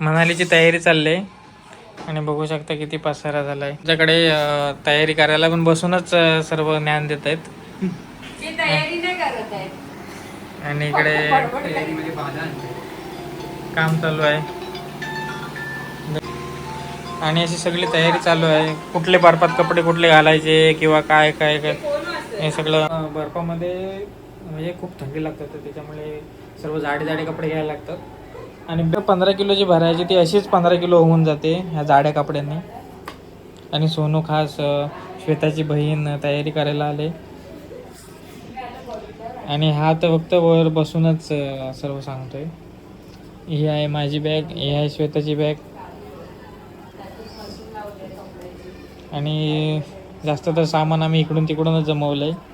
मनालीची तयारी चालली आहे. आणि बघू शकता किती पसारा झाला आहे तयारी करायला पण बसूनच सर्व ज्ञान देत आहेत. मी तयारी नाही करत आहे आणि इकडे काम चालू आहे. आणि अशी सगळी तयारी चालू आहे. कुठले बर्फात कपडे कुठले घालायचे किंवा काय काय काय? हे सगळं. बर्फामध्ये म्हणजे खूप थंडी लागतात तर त्याच्यामुळे सर्व जाडे जाडे कपडे घ्यायला लागतात. आणि पंधरा किलोची भरायची ती अशीच पंधरा किलो होऊन जाते ह्या जाड्या कपड्यांनी. आणि सोनू खास श्वेताची बहीण तयारी करायला आले. आणि हा तर फक्त वर बसूनच सर्व सांगतोय. ही आहे माझी बॅग ही आहे श्वेताची बॅग. आणि जास्त तर सामान आम्ही इकडून तिकडूनच जमवलं आहे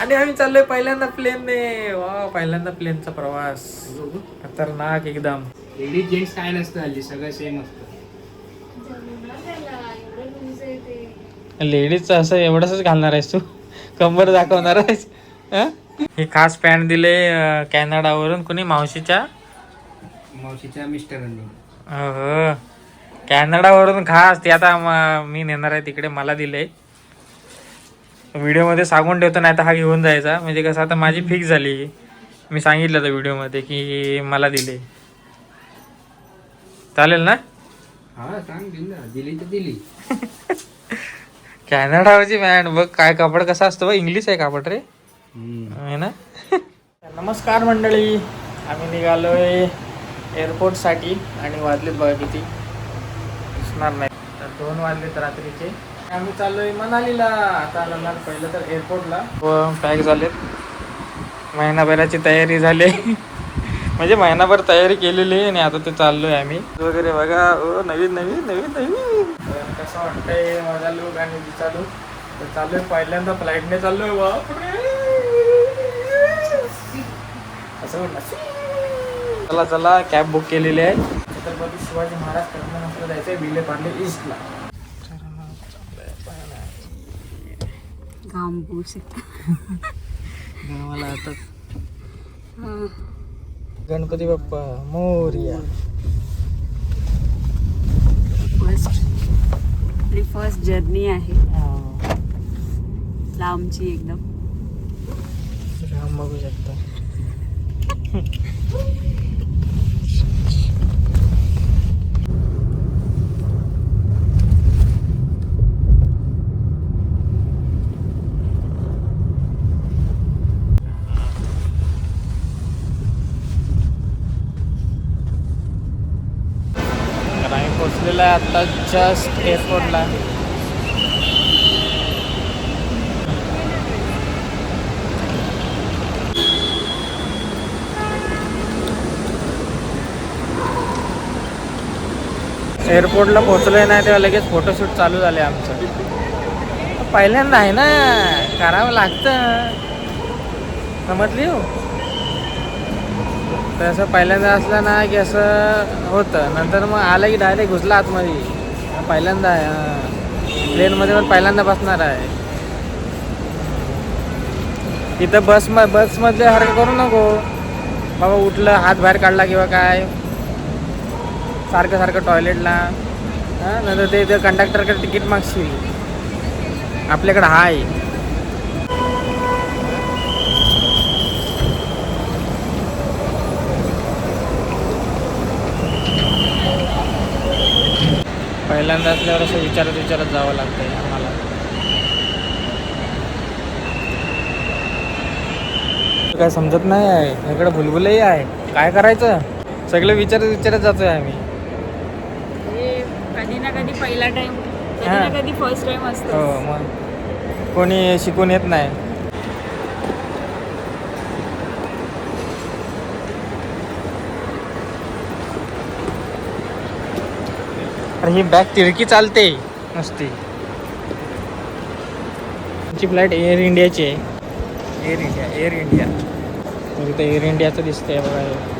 आणि आम्ही चाललोय पहिल्यांदा प्लेनने. वा पहिल्यांदा प्लेनचा प्रवास. खतरनाक एकदम. लेडीज जेंट्स काय नसतं हल्ली सगळं सेम असतं. लेडीजचं असं एवढंच घालणार आहेस तू? कंबर दाखवणार आहेस? हं? खास पॅन्ट दिले कॅनडावरून कुणी? मावशीच्या? मावशीच्या मिस्टरांनी हो कॅनडावरून खास. ते आता म- मी नेणार आहे तिकडे मला दिले व्हिडिओमध्ये सांगून ठेवतो नाही तर हा घेऊन जायचा. म्हणजे कसं आता माझी फिक्स झाली. मी सांगितलं होतं व्हिडिओमध्ये की मला दिले. चालेल ना? हा सांग दिली दिली तर दिली. कॅनडावरची पॅन्ट बघ काय कापड कसा असतो बघ इंग्लिश आहे कापड रे. आहे ना? नमस्कार मंडळी. आम्ही निघालोय एअरपोर्टसाठी आणि वाजलेत बघा किती. दिसणार नाही. तर दोन वाजलेत रात्रीचे. आम्ही चाललोय मनालीला. आता जाणार पहिलं तर एअरपोर्टला व पॅक झालेत. महिनाभराची तयारी झाली. म्हणजे महिनाभर तयारी केलेली आहे आणि आता ते चाललोय आम्ही. वगैरे बघा. ओ नवीन नवीन नवीन नवीन. तर कसं वाटतंय? माझा लुक आणि तिचा लुक तर चाललोय पहिल्यांदा फ्लाईटने चाललोय असं चला चला कॅब बुक केलेली आहे. छत्रपती शिवाजी महाराज टर्मिनसला जायचंय विले पार्ले ईस्टला मला आता. गणपती बाप्पा मोर्या. फर्स्ट आपली फर्स्ट जर्नी आहे. लांबची एकदम. राम बघू शकता तर आम्ही पोचलेलो आहे आता जस्ट एअरपोर्टला एअरपोर्टला पोहोचलोय नाही तेव्हा लगेच फोटोशूट चालू झाले आमचं. पहिल्यांदा आहे ना करावं लागतं. समजली हो? तर असं पहिल्यांदा असलं ना की असं होतं. नंतर मग आलं की डायरेक्ट घुसला आतमध्ये. पहिल्यांदा आहे हां. प्लेनमध्ये पण पहिल्यांदा बसणार आहे. इथं बस म बसमधले हरकत करू नको. बाबा उठलं हात बाहेर काढला किंवा काय. सारखं सारखं टॉयलेटला हां नंतर ते इथं कंडक्टरकडे तिकीट मागशील. आपल्याकडं आहे पहिल्यांदा असल्यावर असं विचारत विचारत जावं लागतंय आम्हाला. काय समजत नाही आहे. इकडे भुलभुलही आहे. काय करायचं? सगळं विचारत विचारत जातोय आम्ही. हे कधी ना कधी पहिला टाइम कधी हा. ना कधी फर्स्ट टाइम हो असतो मग कोणी शिकून येत नाही. अरे ही बॅग तिरकी चालते. नुसती तुमची फ्लाईट एअर इंडियाची आहे. Air India air India. तर इथं एअर इंडियाचं दिसतंय बघा हे.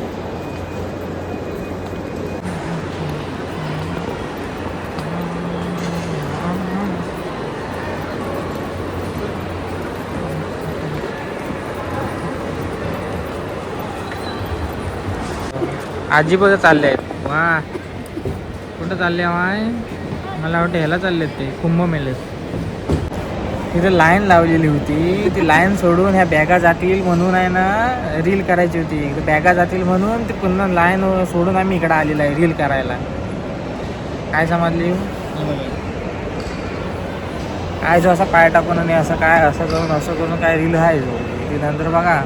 आजी बघा चालले आहेत वा. कुठं चालले माय. मला वाटतं ह्याला चालले ते कुंभमेळ्यात तिथे लाईन लावलेली होती. ती लाईन सोडून ह्या बॅगा जातील म्हणून आहे ना रील करायची होती. बॅगा जातील म्हणून ती पुन्हा लाईन सोडून आम्ही इकडे आलेलो आहे रील करायला. काय समजली? काय जो असा पाय टाकून आणि असं काय असं करून असं करून काय रील आहे जो? ती नंतर बघा.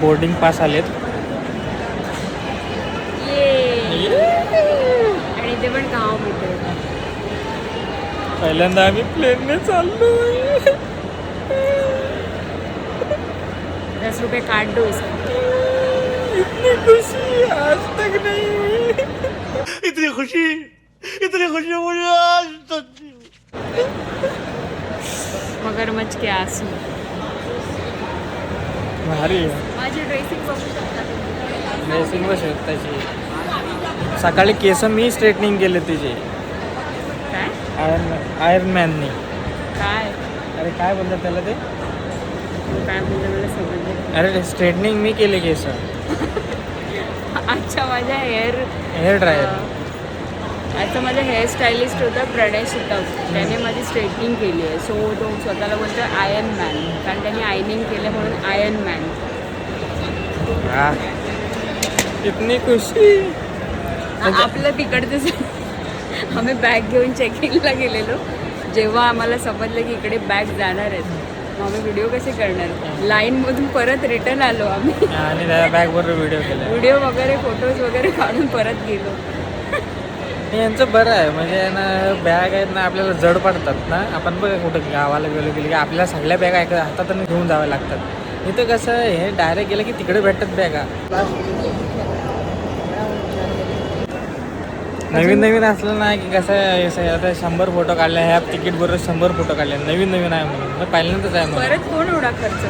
बोर्डिंग पास आलेत. ये आणि ते पण गाव पहिल्यांदा आम्ही प्लेनने चाललो दस रुपये काट दो इसका इतनी खुशी आज तक नहीं. इतनी खुशी इतनी खुशी मुझे आज तक। मगरमच्छ के आंसू. भारी. माझी ड्रेसिंग बघू शकता तुम्ही. ड्रेसिंग बस त्याची सकाळी केस मी स्ट्रेटनिंग केले तिचे. काय? आयर्न आयर्न मॅननी काय? अरे काय बोलतात त्याला ते? काय अरे स्ट्रेटनिंग मी केले केस. अच्छा माझ्या हेअर हेअर ड्रायर आता माझा हेअर स्टायलिस्ट होता प्रणय शितक त्याने माझी स्ट्रेटनिंग केली आहे. सो तो स्वतःला बोलतो आयन मॅन कारण त्याने आयनिंग केलं म्हणून आयन मॅन इतनी खुशी. आपलं तिकडचंच आम्ही बॅग घेऊन चेकिंगला गेलेलो. जेव्हा आम्हाला समजलं की इकडे बॅग जाणार आहेत मग आम्ही व्हिडिओ कसे करणार? लाईनमधून परत रिटर्न आलो आम्ही. आणि त्या बॅगवर व्हिडिओ केला. व्हिडिओ वगैरे फोटोज वगैरे काढून परत गेलो. यांचं बरं आहे. म्हणजे ना बॅग आहेत ना आपल्याला जड पडतात ना. आपण बघ कुठं गावाला गेलो गेली की आपल्याला सगळ्या बॅगा एका हातात घेऊन जाव्या लागतात. इथं कसं हे डायरेक्ट गेलं की तिकडे भेटतात बॅगा नवीन नवीन असलं ना की कसं आता शंभर फोटो काढले ह्या तिकीट बरोबर शंभर फोटो काढले. नवीन नवीन आहे म्हणून. पहिल्यांदाच आहे म्हणून. परत कोण एवढा खर्च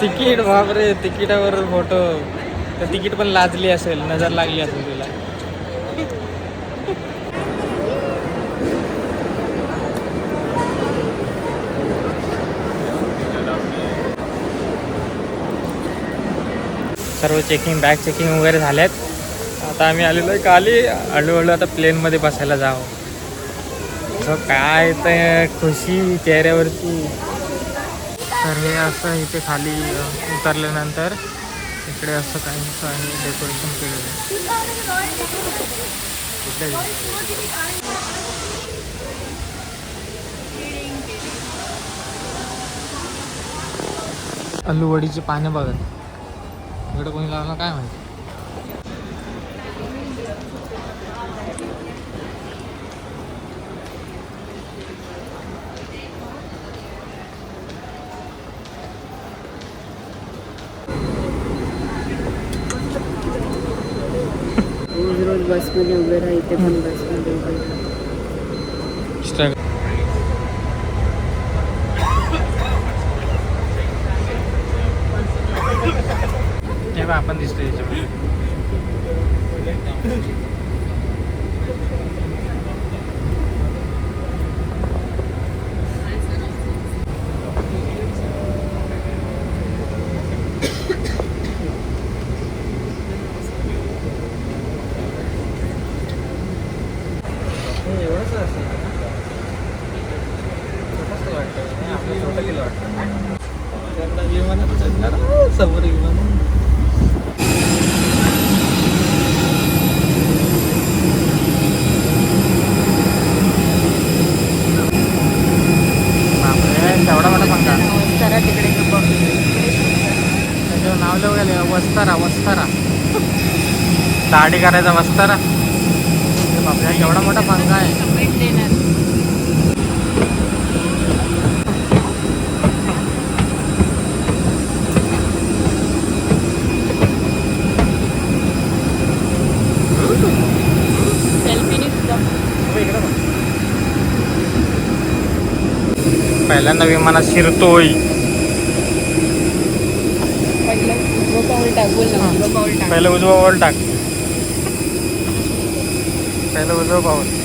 तिकीट बापरे तिकिटावर फोटो तर तिकीट पण लाजली असेल नजर लागली असेल तुला. सर्व चेकिंग बॅग चेकिंग वगैरे झाल्यात. आता आम्ही आलेलो आहे खाली. हळूहळू आता प्लेनमध्ये बसायला जावं. असं काय तर खुशी चेहऱ्यावरती. तर हे असं इथे खाली उतरल्यानंतर इकडे असं काहीच आहे डेकोरेशन केलेलं. आहे दिवशी? आलूवडीची पानं बघा. इकडे कोणी लावलं काय माहिती? रोज बसमध्ये उभे राहा इथे पण बसमध्ये उभे राहा स्ट्रगल हे बघ आपण दिसतो याच्यामध्ये हे एवढंच असेल छोटंसं वाटतं हे आपलं छोटं केलं वाटतं त्यांना विमानात चढणार आहोत, समोर विमान बापरे केवढा मोठा पंखा करा तिकडे त्याच्यावर नाव लिहू गेले वस्तारा वस्तारा दाढी करायचा वस्तारा बापरे केवढा मोठा पंखा आहे. पहिल्यांदा विमानात शिरतोय. पहिलं उजवं पाऊल टाक. बोल ना पाहून.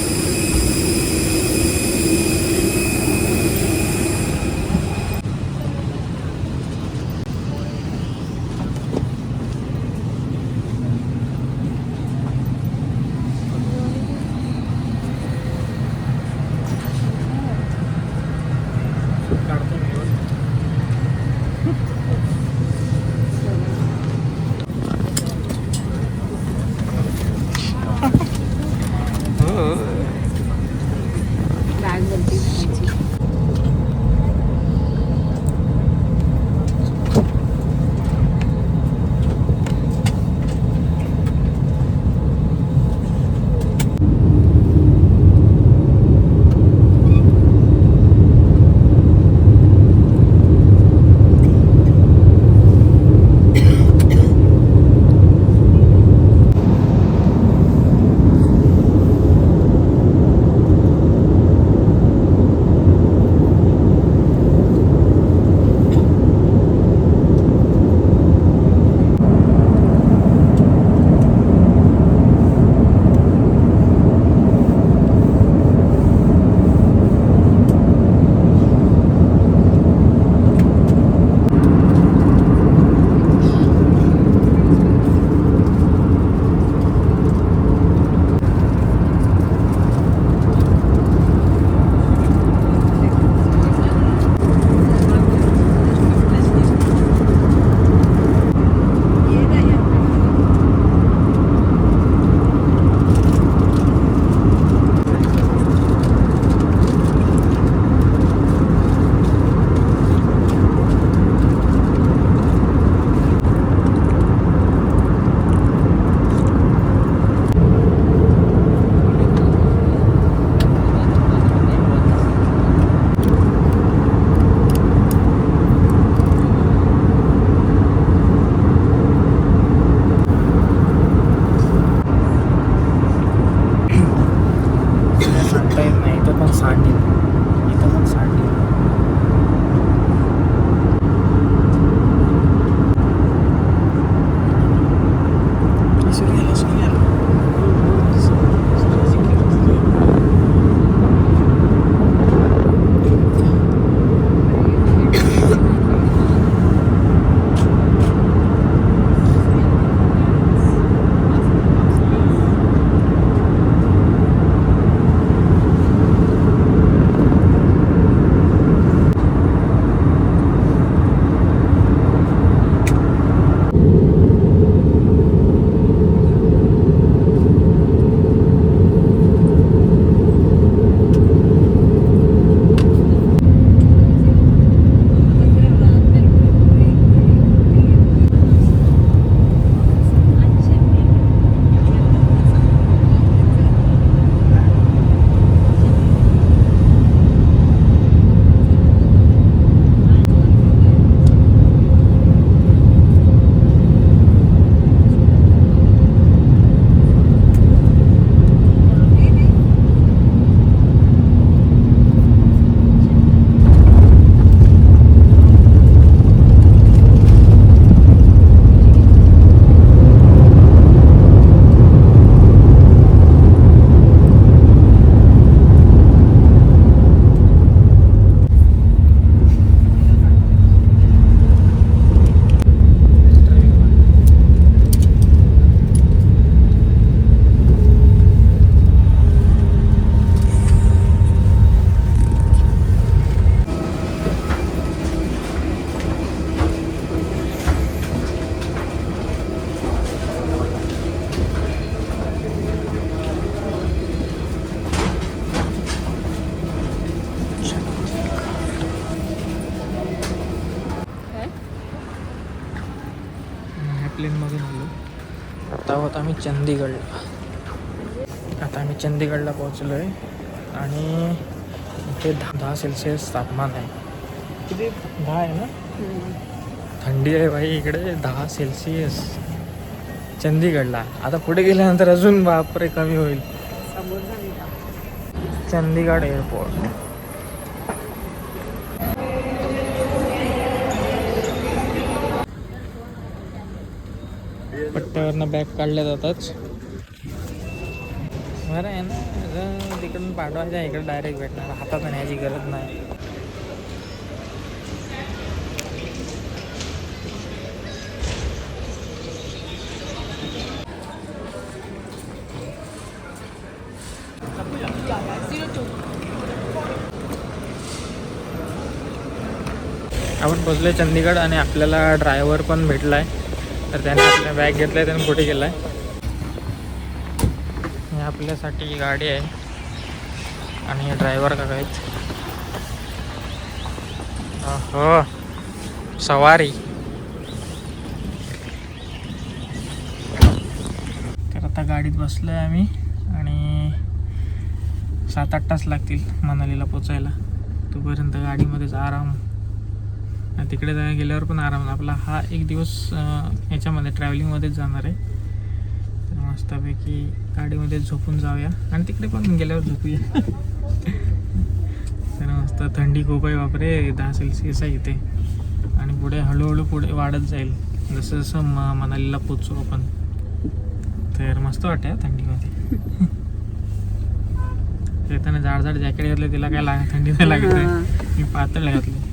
चंदीगडला आता आम्ही चंदीगडला पोहोचलो आहे आणि इथे दहा दहा सेल्सिअस तापमान आहे. किती? दहा आहे ना. थंडी आहे भाई इकडे. दहा सेल्सिअस. चंदीगडला आता पुढे गेल्यानंतर अजून बापरे कमी होईल. चंदीगड एअरपोर्ट. पट्ट्यावरनं बॅग काढल्या जातात. बरं आहे ना तिकडून पाठवायचं इकडे डायरेक्ट भेटणार. हातात न्यायची गरज नाही. आपण पोचलोय चंदीगड आणि आपल्याला ड्रायव्हर पण भेटला आहे तर त्याने आपल्या बॅग घेतलाय त्याने कुठे गेला आहे ही आपल्यासाठी गाडी आहे. आणि ड्रायव्हर का काहीच हो सवारी. तर आता गाडीत बसलो आहे आम्ही आणि सात आठ तास लागतील मनालीला पोचायला. तोपर्यंत गाडीमध्येच आराम. तिकडे जा गेल्यावर पण आराम आपला हा एक दिवस याच्यामध्ये ट्रॅव्हलिंगमध्येच जाणार आहे. तर मस्तपैकी गाडीमध्ये झोपून जाऊया. आणि तिकडे पण गेल्यावर झोपूया. तर मस्त थंडी खूप आहे बापरे. दहा सेल्सिअस आहे इथे. आणि पुढे हळूहळू पुढे वाढत जाईल. जसं जसं म मनालीला पोचू आपण. तर मस्त वाटतं थंडीमध्ये. येताना जाड जाड जॅकेट घातलं तिला काय लाग थंडी नाही लागत मी पातळ घातलं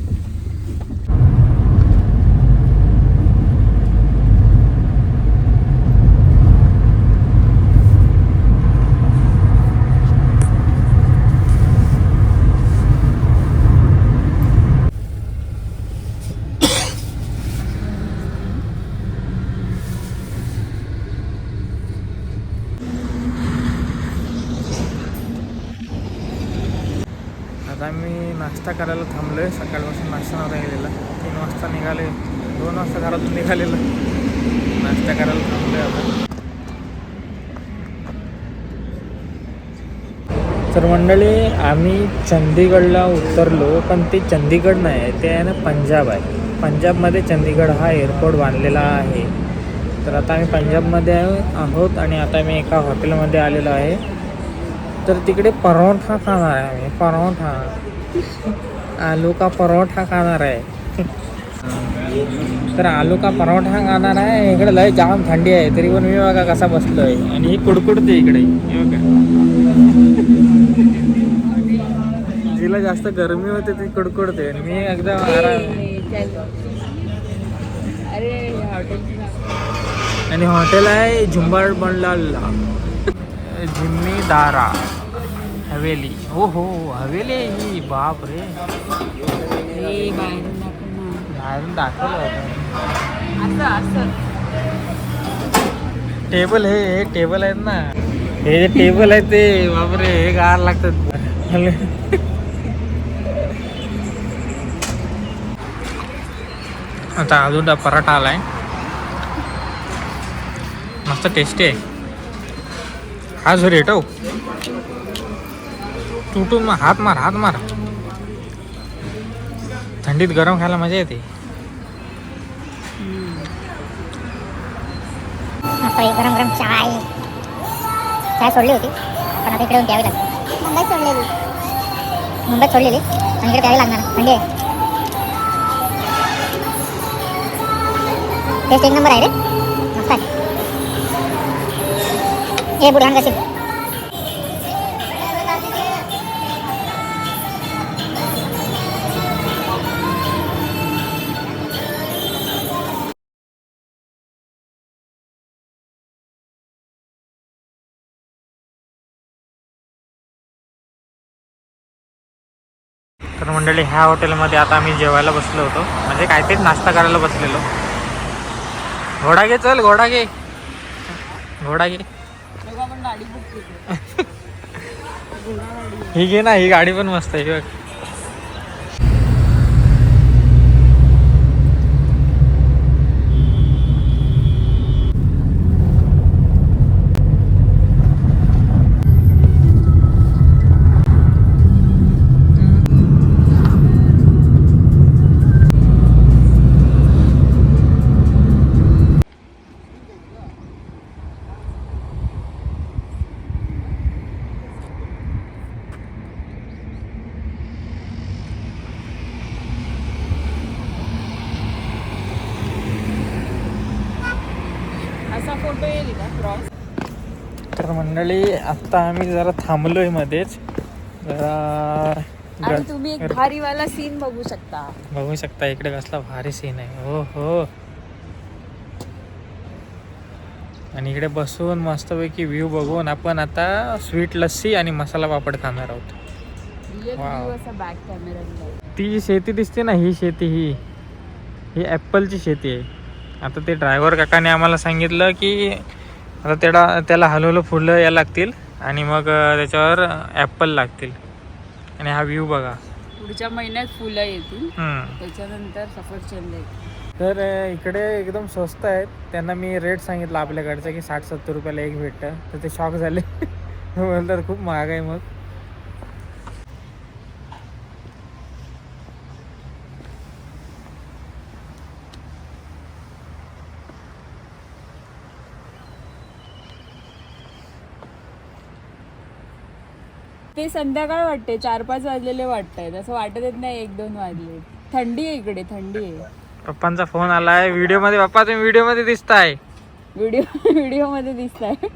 आता मी नाश्ता करायला थांबलो आहे सकाळपासून नाश्ता नव्हता गेलेला तीन वाजता निघाले. दोन वाजता घरातून निघालेलं. नाश्ता करायला थांबलो आता. तर मंडळी आम्ही चंदीगडला उतरलो पण ते चंदीगड नाही आहे. ते आहे ना पंजाब आहे. पंजाबमध्ये चंदीगड हा एअरपोर्ट बांधलेला आहे. तर आता आम्ही पंजाबमध्ये आहोत आणि आता मी एका हॉटेलमध्ये आलेलो आहे. तर तिकडे परोठा खाणार आहे आम्ही. परोठा. आलू का परोठा खाणार आहे. तर आलू का परोठा खाणार आहे. इकडे लय जाम थंडी आहे तरी पण मी बघा कसा बसलोय. आणि ही कुडकुडते इकडे. जिला जास्त गरमी होते ती कुडकुडते. आणि मी एकदम आराम. आणि हॉटेल आहे झुंबाड बंडलाला. जिम्मीदारा हवेली. हो हो हवेली? आहे ही बाप रे. बाहेरून दाखवलं होतं. टेबल हे हे टेबल आहेत ना. हे जे टेबल आहे ते बापरे हे गार लागतात. आता अजून पराठा आलाय. मस्त टेस्टी आहे. हा जो रेट तुटून मग हात मार हात मार. थंडीत गरम खायला मजा येते. गरम गरम चाय चाय सोडली होती पण आता इकडे द्यावी लागते मुंबईत सोडलेली. मुंबईत सोडलेली आणि इकडे द्यावी लागणार. थंडी आहे. टेस्ट एक नंबर आहे रे. मस्त आहे. हे बुढान कशी? तर मंडळी ह्या हॉटेलमध्ये आता आम्ही जेवायला बसलो होतो. म्हणजे काहीतरी नाश्ता करायला बसलेलो. घोडा घे चल घोडा घे. घोडा घे. गाडी ही घे ना ही गाडी पण मस्त आहे ही बघ क्रॉस तर मंडळी आत्ता आम्ही जरा थांबलोय मध्येच. जरा आणि तुम्ही एक भारीवाला सीन बघू शकता. बघू शकता इकडे कसला भारी सीन आहे. हो हो. आणि इकडे बसून मस्तपैकी व्ह्यू बघून आपण आता स्वीट लस्सी आणि मसाला पापड खाणार आहोत. ती जी शेती दिसते ना ही शेती ही. ही ॲपलची शेती आहे. आता ते ड्रायव्हर काकाने आम्हाला सांगितलं की आता त्याला त्याला हलवलं फुलं यायला लागतील. आणि मग त्याच्यावर ॲपल लागतील. आणि हा व्ह्यू बघा. पुढच्या महिन्यात फुलं येतील. हम्म. त्याच्यानंतर सफरचंद तर इकडे एकदम स्वस्त आहेत. त्यांना मी रेट सांगितला आपल्याकडचं की साठ सत्तर रुपयाला एक भेटतं. तर ते शॉक झाले. बोलतात खूप महाग आहे मग. संध्याकाळ वाटते चार पाच वाजलेले वाटतंय. असं वाटत येत नाही एक दोन वाजले. थंडी आहे इकडे थंडी आहे. पप्पांचा फोन आलाय व्हिडिओमध्ये पप्पा तुम्ही व्हिडिओमध्ये दिसताय. व्हिडिओ व्हिडिओमध्ये दिसत आहे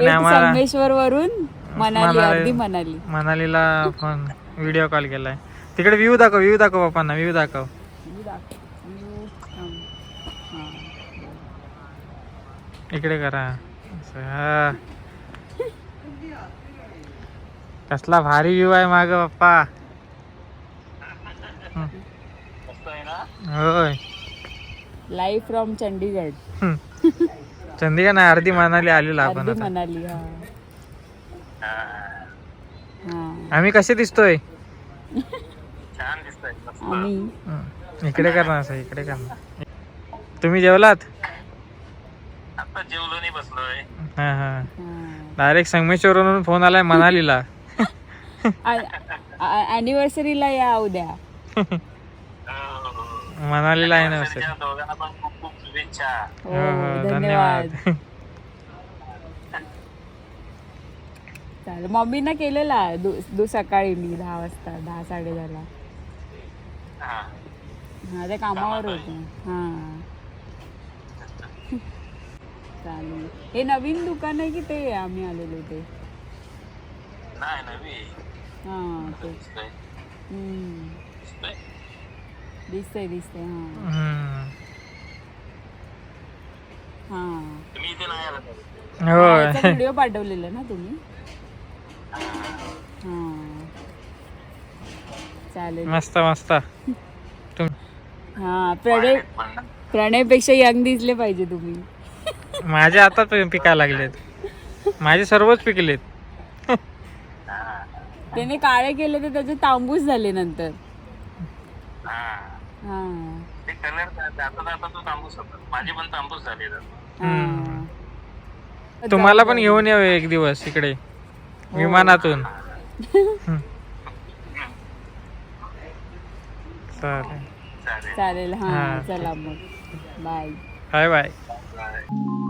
संगमेश्वर वरून मनाली मनाली- अर्धी मनाली. मनालीला फोन व्हिडिओ कॉल केलाय. तिकडे व्ह्यू दाखव व्ह्यू दाखव पप्पांना व्ह्यू दाखव. मी दाख- मी- थांब. हा. इकडे करा. असं, हा. कसला भारी व्ह्यू आहे माग पप्पा हं. होय. लाईव्ह फ्रॉम चंडीगड हं. चंदिका नाही अर्धी मनाली आलेलो आपण आता. मनाली हा. हा. आम्ही कसे दिसतोय? आम्ही. हं. इकडे कर ना असं इकडे कर ना. तुम्ही जेवलात? हा. हा. डायरेक्ट संगमेश्वरवरून फोन आलाय मनालीला. अॅनिव्हर्सरीला या उद्या. मनालीला आहे ना हो हो, हो, धन्यवाद. चालेल मम्मीना केलेला दु दु सकाळी मी दहा वाजता दहा साडे दहाला हा ते कामावर होते. हा. चालेल हे नवीन दुकान आहे की ते आम्ही आलेलो ते? हा तेच हम्म. दिसतंय. दिसतंय हा. हं. हा होय. व्हिडिओ पाठवलेला ना तुम्ही? हा. चालेल. मस्त मस्त. तुम हा प्रणय प्रणयपेक्षा यंग दिसले पाहिजे तुम्ही. माझे आता पिकायला लागलेत. माझे सर्वच पिकलेत. त्याने काळे केले तर त्याचे तांबूस झाले नंतर. हा. हम्म. तुम्हाला पण घेऊन यावे एक दिवस इकडे. विमानातून. हं. चालेल. चालेल. हा हा, चला मग. Bye bye. बाय.